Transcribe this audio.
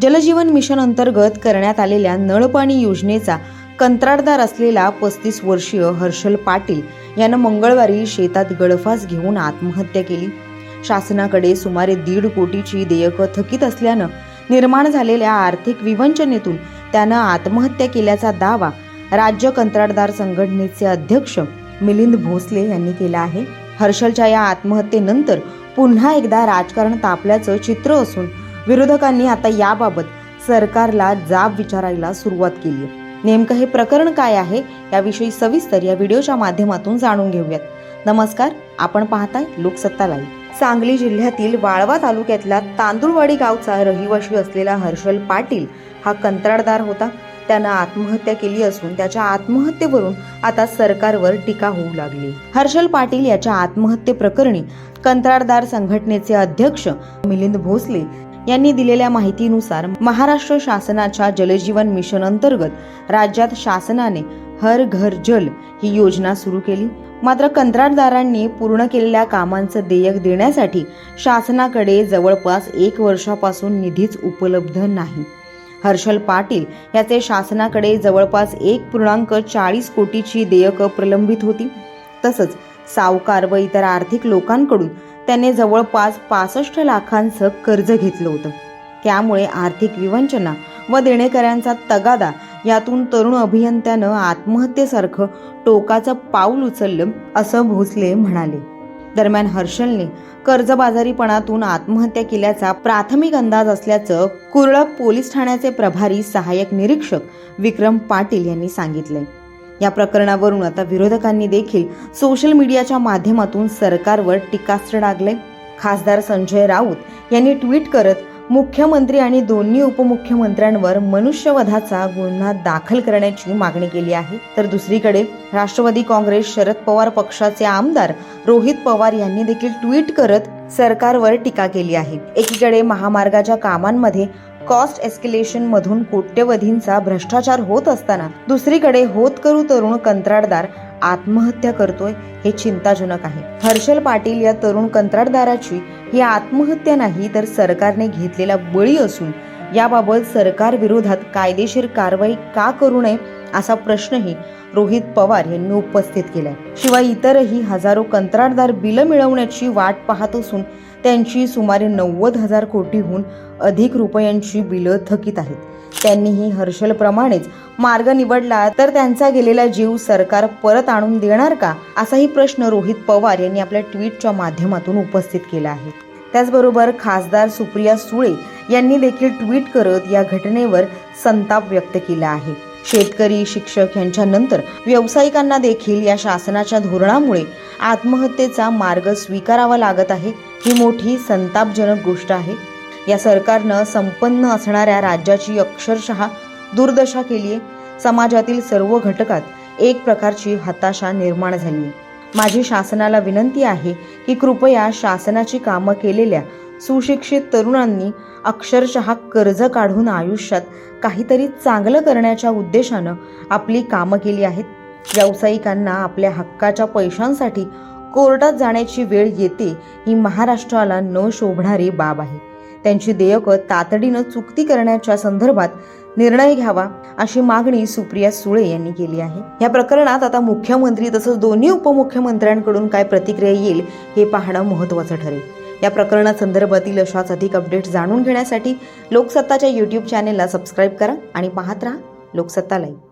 जलजीवन mission अंतर्गत करण्यात आलेल्या नळपाणी योजनेचा कंत्राटदार असलेला पस्तीस वर्षीय हर्षल पाटील यानं मंगळवारी शेतात गळफास घेऊन आत्महत्या केली. शासनाकडे सुमारे दीड कोटीची देयकं थकीत असल्यानं निर्माण झालेल्या आर्थिक विवंचनेतून त्यानं आत्महत्या केल्याचा दावा राज्य कंत्राटदार संघटनेचे अध्यक्ष मिलिंद भोसले यांनी केला आहे. हर्षलच्या या आत्महत्येनंतर पुन्हा एकदा राजकारण तापल्याचं चित्र असून विरोधकांनी आता याबाबत सरकारला जाब विचारायला सुरुवात केली आहे. नेमकं हे प्रकरण काय आहे याविषयी सविस्तर या व्हिडिओच्या माध्यमातून जाणून घेऊयात. नमस्कार आपण पाहताय लोकसत्ता लाईव्ह. सांगली जिल्ह्यातील वाळवा तालुक्यातला तांदुळवाडी गावचा रहिवाशी असलेला हर्षल पाटील हा कंत्राटदार होता. त्यानं आत्महत्या केली असून त्याच्या आत्महत्येवरून आता सरकारवर टीका होऊ लागली. हर्षल पाटील याच्या आत्महत्येप्रकरणी कंत्राटदार संघटनेचे अध्यक्ष मिलिंद भोसले यांनी दिलेल्या माहितीनुसार महाराष्ट्र शासनाच्या जलजीवन मिशन अंतर्गत राज्यात शासनाने हर घर जल ही योजना सुरू केली. मात्र कंत्राटदारांनी पूर्ण केलेल्या कामांचं देयक देण्यासाठी शासनाकडे जवळपास एक वर्षापासून निधीच उपलब्ध नाही. हर्षल पाटील याचे शासनाकडे जवळपास एक पूर्णांक चाळीस कोटीची देयकं प्रलंबित होती. तसंच सावकार व इतर आर्थिक लोकांकडून त्याने जवळपास पासष्ट लाखांचं कर्ज घेतलं होतं. त्यामुळे आर्थिक विवंचना व देणेकऱ्यांचा तगादा यातून तरुण अभियंत्यानं आत्महत्येसारखं टोकाचं पाऊल उचललं असं भोसले म्हणाले. दरम्यान हर्षलने कर्जबाजारीपणातून आत्महत्या केल्याचा प्राथमिक अंदाज असल्याचं कुरळप पोलीस ठाण्याचे प्रभारी सहाय्यक निरीक्षक विक्रम पाटील यांनी सांगितलंय. या प्रकरणावरून आता विरोधकांनी देखील सोशल मीडियाच्या माध्यमातून सरकारवर टीकास्त्र डागले. खासदार संजय राऊत यांनी ट्विट करत मुख्यमंत्री आणि दोन्ही उपमुख्यमंत्र्यांवर मनुष्यवधाचा गुन्हा दाखल करण्याची मागणी केली आहे. तर दुसरीकडे राष्ट्रवादी काँग्रेस शरद पवार पक्षाचे आमदार रोहित पवार यांनी देखील ट्विट करत सरकारवर टीका केली आहे. एकीकडे महामार्गाच्या कामांमध्ये कॉस्ट एस्केलेशन मधून कोट्यवधींचा भ्रष्टाचार होत असताना दुसरीकडे होत करू तरुण कंत्राटदार आत्महत्या करतोय हे चिंताजनक आहे. हर्षल पाटील या तरुण कंत्राटदाराची ही आत्महत्या नाही तर सरकारने घेतलेला बळी असून याबाबत सरकार विरोधात कायदेशीर कारवाई का करू नये असा प्रश्नही रोहित पवार यांनी उपस्थित केलाय. शिवाय इतरही हजारो कंत्राटदार बिलं मिळवण्याची वाट पाहत असून त्यांची सुमारे नव्वद हजार कोटीहून अधिक रुपयांची बिलं थकीत आहेत. त्यांनीही हर्षलप्रमाणेच मार्ग निवडला तर त्यांचा गेलेला जीव सरकार परत आणून देणार का असाही प्रश्न रोहित पवार यांनी आपल्या ट्विटच्या माध्यमातून उपस्थित केला आहे. त्याचबरोबर खासदार सुप्रिया सुळे यांनी देखील ट्विट करत या घटनेवर संताप व्यक्त केला आहे. शेतकरी शिक्षक यांच्यानंतर व्यावसायिकांना देखील या शासनाच्या धोरणामुळे आत्महत्येचा मार्ग स्वीकारावा लागत आहे. ही मोठी संतापजनक गोष्ट आहे. या सरकारनं संपन्न असणाऱ्या राज्याची अक्षरशः दुर्दशा केली आहे. समाजातील सर्व घटकात एक प्रकारची हताशा निर्माण झाली आहे. माझी शासनाला विनंती आहे की कृपया शासनाची कामं केलेल्या सुशिक्षित तरुणांनी अक्षरशः कर्ज काढून आयुष्यात काहीतरी चांगलं करण्याच्या उद्देशानं आपली कामं केली आहेत. व्यावसायिकांना आपल्या हक्काच्या पैशांसाठी कोर्टात जाण्याची वेळ येते ही महाराष्ट्राला न शोभणारी बाब आहे. त्यांची देयकं तातडीनं चुकती करण्याच्या संदर्भात निर्णय घ्यावा अशी मागणी सुप्रिया सुळे यांनी केली आहे. या प्रकरणात आता मुख्यमंत्री तसंच दोन्ही उपमुख्यमंत्र्यांकडून काय प्रतिक्रिया येईल हे पाहणं महत्त्वाचं ठरेल. या प्रकरणासंदर्भातील अशाच अधिक अपडेट्स जाणून घेण्यासाठी लोकसत्ताच्या यूट्यूब चॅनेलला सबस्क्राईब करा आणि पाहत राहा लोकसत्ता लाईव्ह